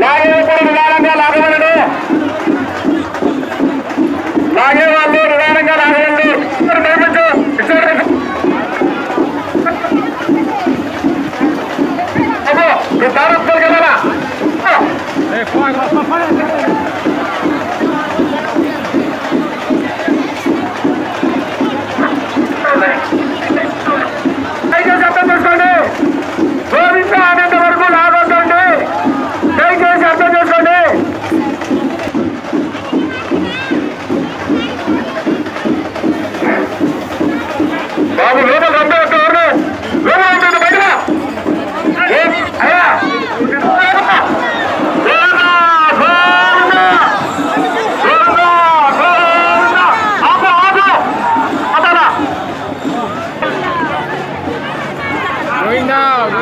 లాగేప్పుడు నిదానంగా లాగవలను లాగే వాళ్ళు నిదానంగా లాగవండి ఇక్కడ భయపించు ఇచ్చాడు అమ్మో ఈ దారి వస్తుంది కదా Going down.